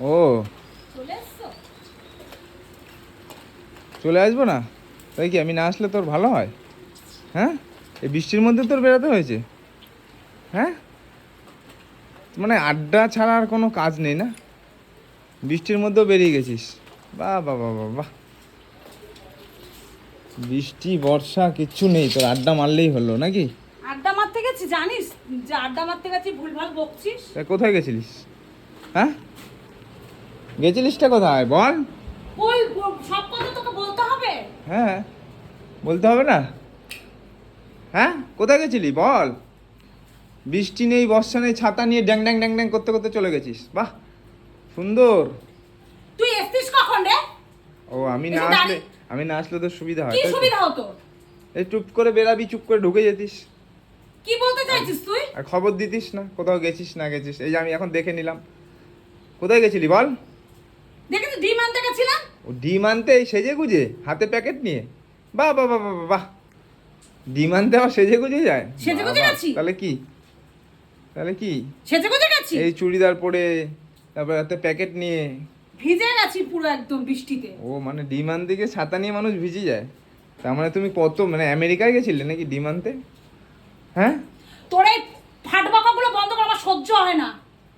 ও। চলে আসব না? তাই কি আমি না আসলে তোর ভালো হয়? হ্যাঁ? এই বৃষ্টির মধ্যে তোর বেরোতে হয়েছে? হ্যাঁ? মানে আড্ডা ছাড়া আর কোনো কাজ নেই না? বৃষ্টির মধ্যেও বেরিয়ে গেছিস। বা বা বাহ বাহ বাহ। বৃষ্টি বর্ষা কিচ্ছু নেই তোর আড্ডা মারলেই হলো নাকি? আড্ডা মারতে গেছি জানিস যে আড্ডা মারতে গেছি ভুলভাল বকছিস? কোথায় গেছিলিস? হ্যাঁ? গেছিলিসটা কোথায়? বল। ওই সব কথা তোকে বলতে হবে? হ্যাঁ বলতে হবে না। হ্যাঁ কোথায় গেছিলি? বল। বৃষ্টি নেই বর্ষা নেই ছাতা নিয়ে ড্যাং ড্যাং ড্যাং ড্যাং করতে করতে চলে গেছিস। বাহ সুন্দর। তুই এসছিস কখন রে? ও আমি না আসলে আমি না আসলে তো সুবিধা হয় কি সুবিধা হতো? এই চুপ করে বেরাবি চুপ করে ঢুকে যেতিস। কি বলতে চাইছিস তুই? আর খবর দিতিস না কোথাও গেছিস না গেছিস। এই যে আমি এখন দেখে নিলাম। কোথায় গেছিলি বল? আনতে গেছিলাম? ও ডিম আনতে এই সেজে গুজে হাতে প্যাকেট নিয়ে। বাহ বাহ বাহ বাহ বাহ, ডিম আনতে আবার সেজে গুজে যায়? সেজে গুজে গেছি? তাহলে কি? তাহলে কি? সেজে গুজে গেছি। এই চুড়িদার পরে তারপর হাতে প্যাকেট নিয়ে। ভিজে গেছি পুরো একদম বৃষ্টিতে। ও মানে ডিম আনতে গিয়ে ছাতা নিয়ে মানুষ ভিজে যায়? তার মানে তুমি কত মানে আমেরিকায় গেছিলে নাকি ডিম আনতে হ্যাঁ? তোর এই ফাট বকাগুলো বন্ধ করা আমার সহ্য হয় না।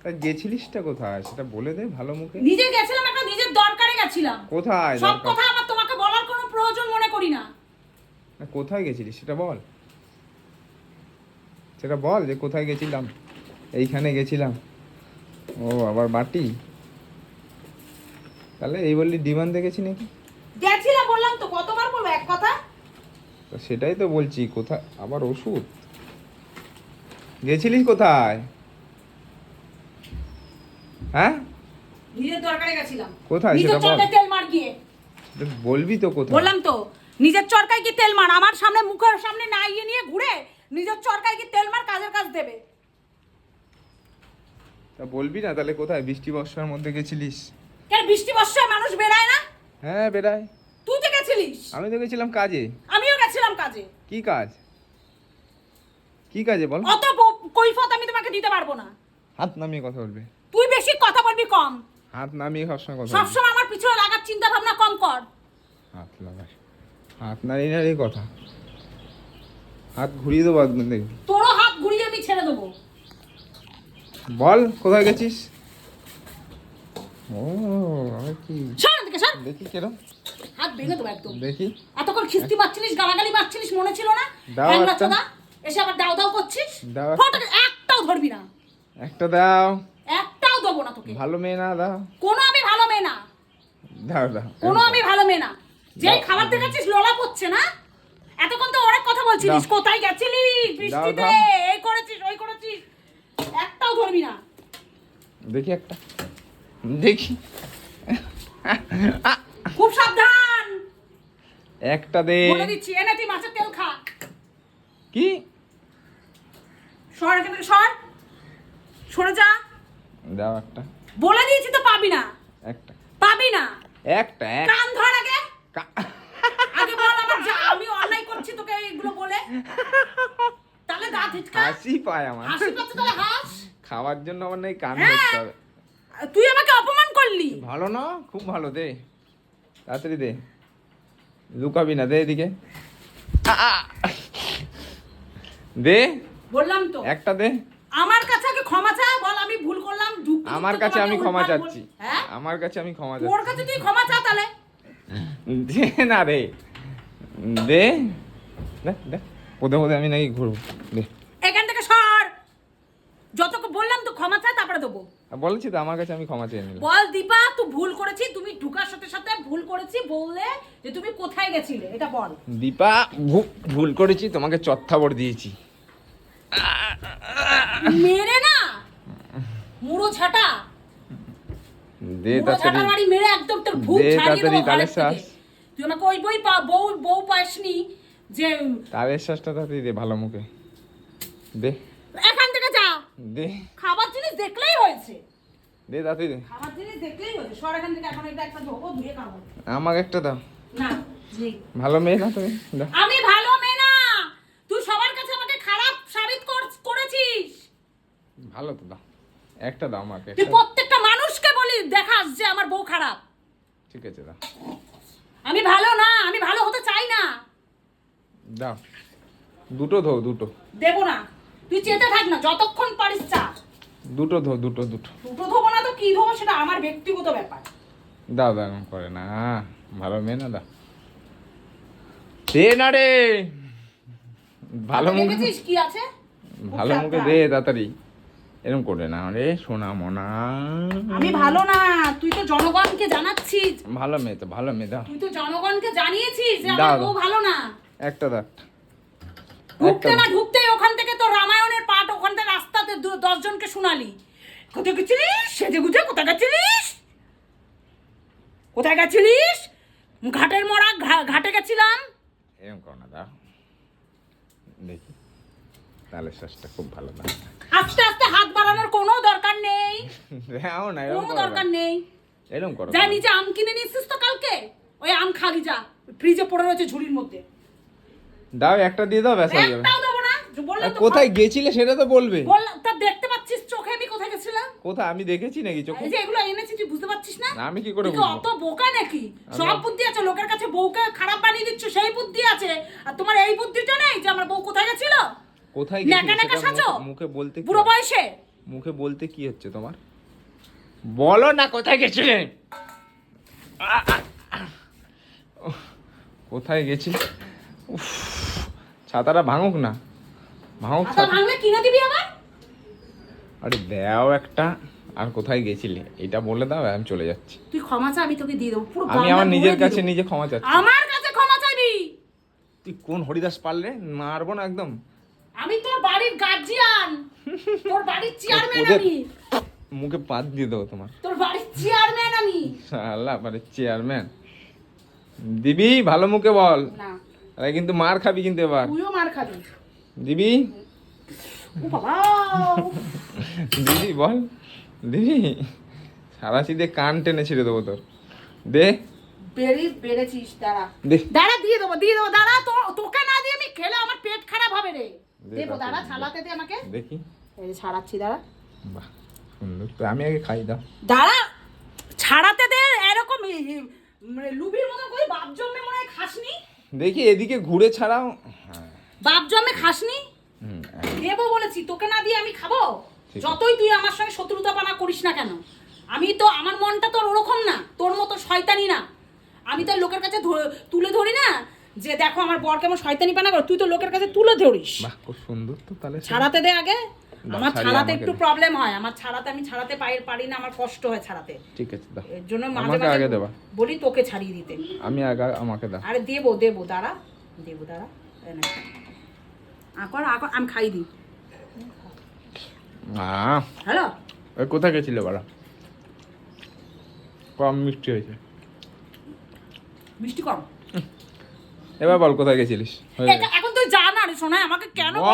তা গেছিলিসটা কোথায়? সেটা বলে দে ভালো মুখে। নিজে গেছিলাম একটা নিজের দরকারে গেছিলাম। কোথায় সব? কথা আমার তোমাকে বলার কোনো প্রয়োজন মনে করি না। কোথায় গেছিলিস সেটা বল। সেটা বল যে কোথায় গেছিলাম। এইখানে গেছিলাম। ও আবার বাটি তাহলে এই বললি ডিমান্ড দেখেছি নাকি? গেছিলাম বললাম তো কতবার বলব এক কথা? তো সেটাই তো বলছি কোথায়? আবার ওষুধ? গেছিলিস কোথায়? হ্যাঁ? নিজের দরকারে গেছিলাম। কোথায় নিজের সেটা বল। তেল মার গিয়ে। বলবি তো কোথায়? বললাম তো নিজের চরকায় কি তেল মার আমার সামনে মুখের সামনে না ইয়ে নিয়ে ঘুরে নিজের চরকায় কি তেল মার কাজের কাজ দেবে। তা বলবি না তাহলে কোথায়? বৃষ্টি বর্ষার মধ্যে গেছিলিস? কেন বৃষ্টি বর্ষায় মানুষ বেরায় না? হ্যাঁ বেড়ায়। তুই তো গেছিলিস। আমি তো গেছিলাম কাজে। আমিও গেছিলাম কাজে। কি কাজ? কি কাজে বল। অত কৈফত আমি তোমাকে দিতে পারব না। হাত নামিয়ে কথা বলবে। তুই বেশি কথা বলবি কম। হাত নামিয়ে সবসময় কথা সবসময় আমার পিছনে লাগার চিন্তা ভাবনা কম কর। হাত লাগাস হাত নাড়িয়ে নাড়িয়ে কথা। হাত ঘুরিয়ে দেবো একদম দেখবি। তোরও হাত ঘুরিয়ে আমি ছেড়ে দেবো। বল কোথায় গেছিস? ও আর কি? সর এদিকে সর। দেখি কেরম। হাত ভেঙে দেবো একদম। দেখি। এতক্ষণ খিস্তি মারছিলিস গালাগালি মারছিলিস মনে ছিল না? দাও। এসে আবার দাও দাও করছিস? দাও একটাও ধরবি না। একটা দাও। না তোকে ভালো মেয়ে না দাও। কোনো আমি ভালো মেয়ে না। দাও দাও। কোনো আমি ভালো মেয়ে না। যেই খাবার দেখাচ্ছিস লোলা পড়ছে না? এতক্ষণ তো অনেক কথা বলছিলিস কোথায় গেছিলিস বৃষ্টিতে। এই করেছিস ওই করেছিস। একটাও ধরবি না। দেখি একটা। দেখি। খুব সাবধান। একটা দে। বলে দিচ্ছি এনে তুই মাছের তেল খা। কি? সর এখান থেকে সর। সরে যা। দাও একটা। বলে দিয়েছি তো পাবি না। একটা। পাবি না। একটা এক। কান ধর আগে। আগে বল আমার যা আমি অন্যায় করছি তোকে এইগুলো বলে। তাহলে দাঁত হিচকা হাসি পায় আমার। হাসি পাচ্ছে তাহলে হাস। খাওয়ার জন্য আমার নাই কান হ্যাঁ। ধরতে হবে। তুই আমাকে অপমান করলি। ভালো না খুব ভালো দে। তাড়াতাড়ি দে। লুকাবি না দে এদিকে। দে। বললাম তো। একটা দে। আমার কাছে আগে ক্ষমা চা বল আমি ভুল করলাম দুঃখ আমার কাছে আমি ক্ষমা চাচ্ছি। হ্যাঁ? আমার কাছে আমি ক্ষমা ওর চাচ্ছি। কাছে তুই ক্ষমা চা তাহলে। দে না রে। দে। দে দে। পদে পদে আমি নাকি ঘুরবো। দে। এখান থেকে সর। যতকে বললাম তো ক্ষমা চা তারপরে দেবো। বলেছি তো আমার কাছে আমি ক্ষমা চেয়ে নিলাম। বল দীপা তুই ভুল করেছি তুমি ঢুকার সাথে সাথে ভুল করেছি বললে যে তুমি কোথায় গেছিলে এটা বল। দীপা ভুল করেছি তোমাকে চত্থাবর দিয়েছি। মেরে না মুড়ো ছাটা? দে তাড়াতাড়ি। বাড়ি মেরে একদম তোর ভূত ছাড়িয়ে দেবো ঘরের থেকে। তুই আমাকে ওই বই পা বউ বউ পাসনি যে তালের শ্বাসটা তাড়াতাড়ি দে ভালো মুখে। দে। এখান থেকে যা। দে। খাবার জিনিস দেখলেই হয়েছে। দে তাড়াতাড়ি দে। খাবার জিনিস দেখলেই হয়েছে। সর এখান থেকে এখন এটা একটা ধোবো ধুয়ে খাব। আমাকে একটা দাও। না। ভালো মেয়ে না তুমি? আমি ভালো মেয়ে না। তুই সবার কাছে আমাকে খারাপ সাবিত কর- করেছিস। ভালো তো দাও। একটা দাও আমাকে তুই প্রত্যেকটা মানুষকে বলি দেখাস যে আমার বউ খারাপ। ঠিক আছে দাও। আমি ভালো না আমি ভালো হতে চাই না। দাও। দুটো ধো দুটো। দেবো না। তুই চেতে থাক না যতক্ষণ পারিস চা। দুটো ধো দুটো দুটো। দুটো ধোবো না তো কি ধোবো সেটা আমার ব্যক্তিগত ব্যাপার। দাও দাও করে না। ভালো মেয়ে না দাও। দে না রে। ভালো মুখে দেখেছিস কি আছে? ভালো মুখে দে তাড়াতাড়ি। এরকম করে না রে সোনা মোনা। আমি ভালো না তুই তো জনগণকে জানাচ্ছিস। ভালো মেয়ে তো ভালো মেয়ে দাও তুই তো জনগণকে জানিয়েছিস যে আমার বউ ভালো না। একটা দাও ঢুকতে না ঢুকতেই ওখান থেকে তো রামায়ণের পাঠ ওখান থেকে রাস্তাতে দু- দশজনকে শোনালি। কোথায় গেছিলিস? সেজে গুজে কোথায় গেছিলিস? কোথায় গেছিলিস? ঘাটের মোড়া ঘা- ঘাটে গেছিলাম। এরকম করো না দা দেখি। তাহলে শ্বাসটা খুব ভালো দাও আস্তে আস্তে হাত বাড়ানোর কোনো দরকার নেই। দাও না কোনো দরকার নেই। এরকম করো যা। নিজে আম কিনে নিচ্ছিস তো কালকে? ওই আম খালি যা ফ্রিজে পড়ে রয়েছে ঝুড়ির মধ্যে। দাও একটা দিয়ে দাও ব্যাস হয়ে যাবে। একটাও দেবো না। বললাম কোথায় গেছিলে সেটা তো বলবে। বললাম তা দেখতে পাচ্ছিস চোখে? আমি কোথায় গেছিলাম? কোথায়? আমি দেখেছি নাকি চোখে? এই যে এগুলো এনেছি তুই বুঝতে পারছিস না? আমি কি করে বুঝব? অত বোকা নাকি? সব বুদ্ধি আছে লোকের কাছে বউকে খারাপ বানিয়ে দিচ্ছ সেই বুদ্ধি আছে। আর তোমার এই বুদ্ধিটা নেই যে আমার বউ কোথায় গেছিল? কোথায় গেছিলে ন্যাকা সেটা সাজো? মুখে- বলতে কি- বুড়ো বয়সে? মুখে বলতে কি হচ্ছে তোমার? বলো না কোথায় গেছিলে? কোথায় গেছি উফ, ছাতাটা ভাঙুক না। ভাঙুক আচ্ছা ভাঙলে কিনে দিবি আবার? আরে দাও একটা। আর কোথায় গেছিলে? এটা বলে দাও আমি চলে যাচ্ছি। তুই ক্ষমা চা আমি তোকে দিয়ে দেবো। পুরো আমি আমার নিজের কাছে নিজে ক্ষমা চাচ্ছি। আমার কাছে ক্ষমা চাইবি তুই কোন হরিদাস পারলে? মারবো না একদম। আমি তোর বাড়ির গার্জিয়ান তোর বাড়ির চেয়ারম্যান আমি। মুখে পাত দিয়ে দেবো তোমার। তোর বাড়ির চেয়ারম্যান আমি। আল্লাহ পারে চেয়ারম্যান দিবি ভালো মুখে বল। না। আরে কিন্তু মার খাবি কিন্তু এবার। তুইও মার খাবি। দিবি? ও বাবা দিদি বল। দিদি সারা সিধে কান টেনে ছিঁড়ে দেবো তোর। দে। বেরি বেড়েছিস দাঁড়া। দাঁড়া দিয়ে দেবো দিয়ে দেবো দাঁড়া। তো তোকে না দিয়ে আমি খেলে আমার পেট খারাপ হবে রে। দেবো দাঁড়া দে। ছালাতে দে আমাকে। দেখি। এই যে ছাড়াচ্ছি দাঁড়া। বাহ সুন্দর। তো আমি আগে খাই দাও। দাঁড়া ছাড়াতে দে এরকম মানে লুবির করে বাপ জন্মে মনে হয় খাসনি। দেখি এদিকে ঘুরে ছাড়াও। হ্যাঁ। বাপ জন্মে খাসনি? হুম, দেবো বলেছি তোকে না দিয়ে আমি খাব? যতই তুই আমার সঙ্গে শত্রুতা পানা করিস না কেন আমি তো আমার মনটা তোর ওরকম না তোর মতো শয়তানি না। আমি তো লোকের কাছে তুলে ধরি না যে দেখো আমার বর কেমন শয়তানি পানা করে তুই তো লোকের কাছে তুলে ধরিস। বাহ খুব সুন্দর তো তাহলে ছাড়াতে দে আগে। আমার ছাড়াতে একটু প্রবলেম হয় আমার ছাড়াতে আমি ছাড়াতে পাই পারি না আমার কষ্ট হয় ছাড়াতে। ঠিক আছে দাও। এর জন্য মাঝে মাঝে আগে দেবা। বলি তোকে ছাড়িয়ে দিতে। আমি আগে আমাকে দাও। আরে দেবো দেবো দাঁড়া। দেবো দাঁড়া। আকর আকর আমি খাই দিই। হ্যালো? ওই কোথায় গেছিলে বাড়া? কম মিষ্টি হয়েছে। মিষ্টি কর এবার বল কোথায় গেছিলিস? এখন তুই জানা রে শোনা আমাকে কেন বল।